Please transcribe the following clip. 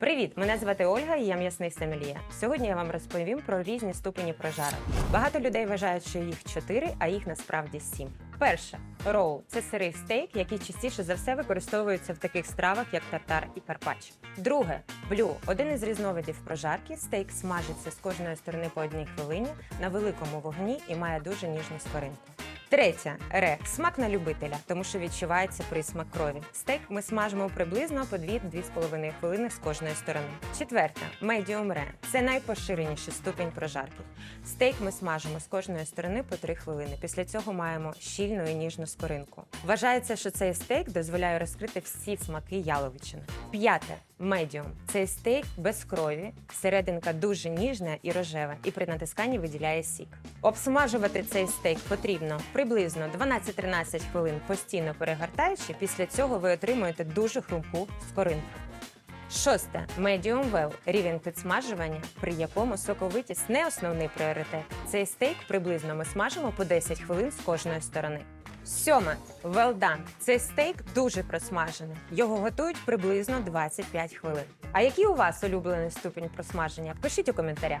Привіт! Мене звати Ольга, і я м'ясний сомельє. Сьогодні я вам розповім про різні ступені прожарок. Багато людей вважають, що їх чотири, а їх насправді сім. Перше роу це сирий стейк, який частіше за все використовується в таких стравах, як тартар і карпач. Друге блю один із різновидів прожарки. Стейк смажиться з кожної сторони по одній хвилині на великому вогні і має дуже ніжну скоринку. Третє ре смак на любителя, тому що відчувається присмак крові. Стейк ми смажимо приблизно по 2-2,5 хвилини з кожної сторони. Четверте медіум ре це найпоширеніший ступінь прожарки. Стейк ми смажимо з кожної сторони по 3 хвилини. Після цього маємо щільну і ніжну скоринку. Вважається, що цей стейк дозволяє розкрити всі смаки яловичини. П'яте медіум цей стейк без крові, серединка дуже ніжна і рожева, і при натисканні виділяє сік. Обсмажувати цей стейк потрібно приблизно 12-13 хвилин, постійно перегортаючи. Після цього ви отримуєте дуже хрумку скоринку. Шосте medium well – рівень підсмажування, при якому соковитість не основний пріоритет. Цей стейк приблизно ми смажимо по 10 хвилин з кожної сторони. Сьоме well done. Цей стейк дуже просмажений. Його готують приблизно 25 хвилин. А який у вас улюблений ступінь просмаження? Пишіть у коментарях.